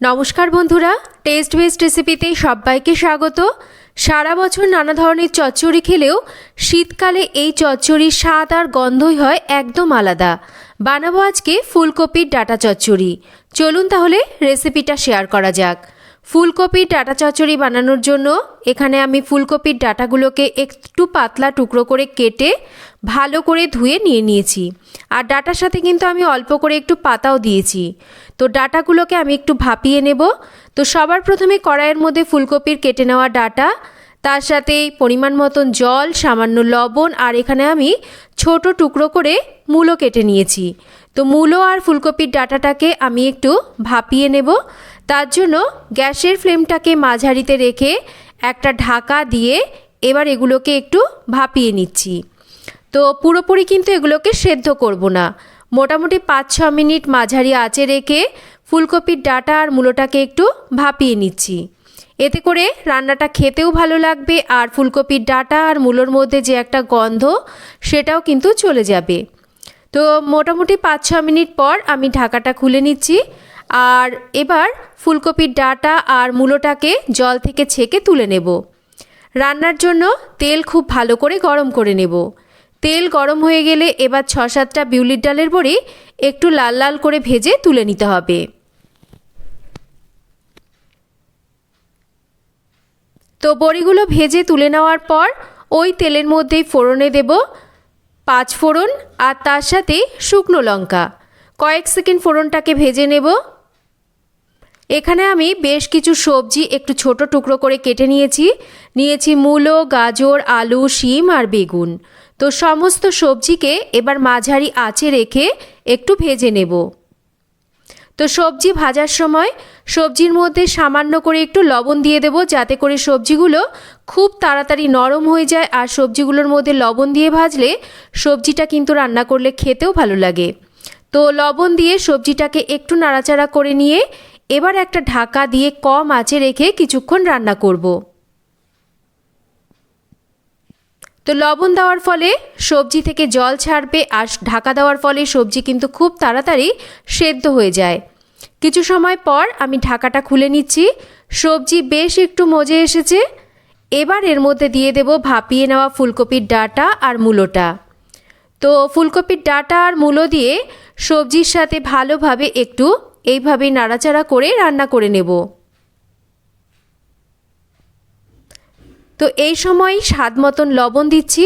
নমস্কার বন্ধুরা test best রেসিপিতে সবাইকে স্বাগত। সারা বছর নানা ধরনের চচ্চড়ি খেলেও শীতকালে এই চচ্চড়ির স্বাদ আর গন্ধই হয় একদম আলাদা। বানাবো আজকে ফুলকপির ডাটা চচ্চড়ি। চলুন তাহলে রেসিপিটা শেয়ার করা যাক। ফুলকপির ডাটা চচ্চড়ি বানানোর জন্য এখানে আমি ফুলকপির ডাটাগুলোকে একটু পাতলা টুকরো করে কেটে ভালো করে ধুয়ে নিয়ে নিয়েছি। আর ডাটার সাথে কিন্তু আমি অল্প করে একটু পাতাও দিয়েছি। তো ডাটাগুলোকে আমি একটু ভাপিয়ে নেব। তো সবার প্রথমে কড়াইয়ের মধ্যে ফুলকপির কেটে নেওয়া ডাটা, তার সাথে পরিমাণ মতন জল, সামান্য লবণ আর এখানে আমি ছোট টুকরো করে মূলো কেটে নিয়েছি। তো মূলো আর ফুলকপির ডাটাটাকে আমি একটু ভাপিয়ে নেব। তার জন্য গ্যাসের ফ্লেমটাকে মাঝারিতে রেখে একটা ঢাকা দিয়ে এবার এগুলোকে একটু ভাপিয়ে নিচ্ছি। তো পুরোপুরি কিন্তু এগুলোকে সেদ্ধ করব না। মোটামুটি পাঁচ ছ মিনিট মাঝারি আঁচে রেখে ফুলকপির ডাটা আর মূলোটাকে একটু ভাপিয়ে নিচ্ছি। এতে করে রান্নাটা খেতেও ভালো লাগবে আর ফুলকপির ডাটা আর মূলোর মধ্যে যে একটা গন্ধ সেটাও কিন্তু চলে যাবে। তো মোটামুটি পাঁচ ছ মিনিট পর আমি ঢাকাটা খুলে নিচ্ছি। আর এবার ফুলকপির ডাটা আর মূলোটাকে জল থেকে ছেঁকে তুলে নেব। রান্নার জন্য তেল খুব ভালো করে গরম করে নেব। তেল গরম হয়ে গেলে এবার ছ সাতটা বিউলির ডালের বড়ি একটু লাল লাল করে ভেজে তুলে নিতে হবে। তো বড়িগুলো ভেজে তুলে নেওয়ার পর ওই তেলের মধ্যেই ফোড়নে দেব পাঁচ ফোড়ন আর তার সাথে শুকনো লঙ্কা। কয়েক সেকেন্ড ফোড়নটাকে ভেজে নেব। এখানে আমি বেশ কিছু সবজি একটু ছোট টুকরো করে কেটে নিয়েছি। নিয়েছি মূলো, গাজর, আলু, শিম আর বেগুন। তো সমস্ত সবজিকে এবার মাঝারি আঁচে রেখে একটু ভেজে নেব। তো সবজি ভাজার সময় সবজির মধ্যে সামান্য করে একটু লবণ দিয়ে দেব যাতে করে সবজিগুলো খুব তাড়াতাড়ি নরম হয়ে যায় আর সবজিগুলোর মধ্যে লবণ দিয়ে ভাজলে সবজিটা কিন্তু রান্না করলে খেতেও ভালো লাগে। তো লবণ দিয়ে সবজিটাকে একটু নাড়াচাড়া করে নিয়ে এবার একটা ঢাকা দিয়ে কম আঁচে রেখে কিছুক্ষণ রান্না করব। তো লবণ দেওয়ার ফলে সবজি থেকে জল ছাড়বে, আর ঢাকা দেওয়ার ফলে সবজি কিন্তু খুব তাড়াতাড়ি সেদ্ধ হয়ে যায়। কিছু সময় পর আমি ঢাকাটা খুলে নিচ্ছি। সবজি বেশ একটু মজে এসেছে। এবার এর মধ্যে দিয়ে দেব ভাপিয়ে নেওয়া ফুলকপির ডাটা আর মূলোটা। তো ফুলকপির ডাটা আর মূলো দিয়ে সবজির সাথে ভালোভাবে একটু এইভাবেই নাড়াচাড়া করে রান্না করে নেব। তো এই সময় স্বাদ মতন লবণ দিচ্ছি,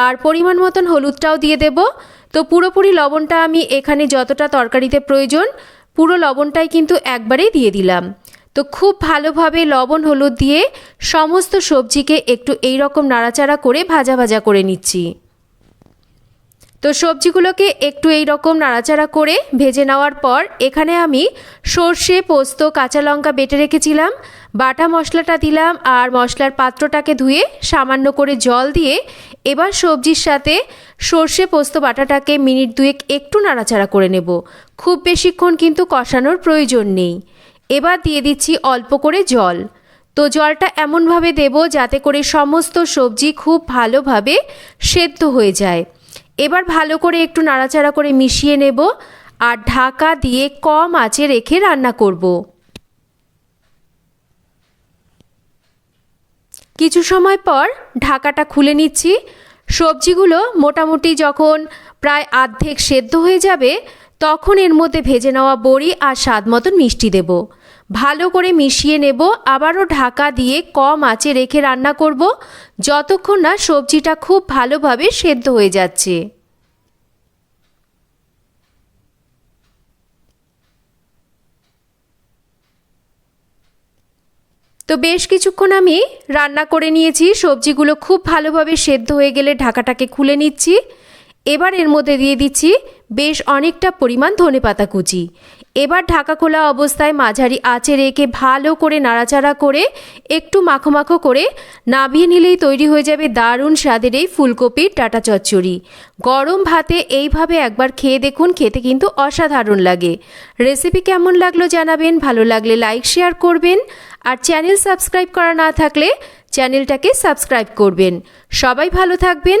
আর পরিমাণ মতন হলুদটাও দিয়ে দেব। তো পুরোপুরি লবণটা আমি এখানে যতটা তরকারিতে প্রয়োজন, পুরো লবণটাই কিন্তু একবারেই দিয়ে দিলাম। তো খুব ভালোভাবে লবণ হলুদ দিয়ে সমস্ত সবজিকে একটু এই রকম নাড়াচাড়া করে ভাজা ভাজা করে নিচ্ছি। তো সবজিগুলোকে একটু এই রকম নাড়াচাড়া করে ভেজে নেওয়ার পর এখানে আমি সর্ষে, পোস্ত, কাঁচা লঙ্কা বেটে রেখেছিলাম, বাটা মশলাটা দিলাম আর মশলার পাত্রটাকে ধুয়ে সামান্য করে জল দিয়ে এবার সবজির সাথে সর্ষে, পোস্ত, বাটাটাকে মিনিট দুয়েক একটু নাড়াচাড়া করে নেব। খুব বেশিক্ষণ কিন্তু কষানোর প্রয়োজন নেই। এবার দিয়ে দিচ্ছি অল্প করে জল। তো জলটা এমনভাবে দেব যাতে করে সমস্ত সবজি খুব ভালোভাবে সেদ্ধ হয়ে যায়। এবার ভালো করে একটু নাড়াচাড়া করে মিশিয়ে নেব আর ঢাকা দিয়ে কম আঁচে রেখে রান্না করব। কিছু সময় পর ঢাকাটা খুলে নিচ্ছি। সবজিগুলো মোটামুটি যখন প্রায় আর্ধেক সেদ্ধ হয়ে যাবে, তখন এর মধ্যে ভেজে নেওয়া বড়ি আর স্বাদ মতন মিষ্টি দেব। ভালো করে মিশিয়ে নেব, আবারও ঢাকা দিয়ে কম আঁচে রেখে রান্না করব। যতক্ষণ না সবজিটা খুব ভালোভাবে সেদ্ধ হয়ে যাচ্ছে। তো বেশ কিছুক্ষণ আমি রান্না করে নিয়েছি। সবজিগুলো খুব ভালোভাবে সেদ্ধ হয়ে গেলে ঢাকাটাকে খুলে নিচ্ছি। এবার এর মধ্যে দিয়ে দিচ্ছি বেশ অনেকটা পরিমাণ ধনে পাতা কুচি। এবার ঢাকা খোলা অবস্থায় মাঝারি আঁচে রেখে ভালো করে নাড়াচাড়া করে একটু মাখো মাখো করে নাবিয়ে নিলেই তৈরি হয়ে যাবে দারুণ স্বাদের এই ফুলকপির ডাটা চচ্চড়ি। গরম ভাতে এইভাবে একবার খেয়ে দেখুন, খেতে কিন্তু অসাধারণ লাগে। রেসিপি কেমন লাগল জানাবেন, ভালো লাগলে লাইক, শেয়ার করবেন, আর চ্যানেল সাবস্ক্রাইব করা না থাকলে চ্যানেলটাকে সাবস্ক্রাইব করবেন। সবাই ভালো থাকবেন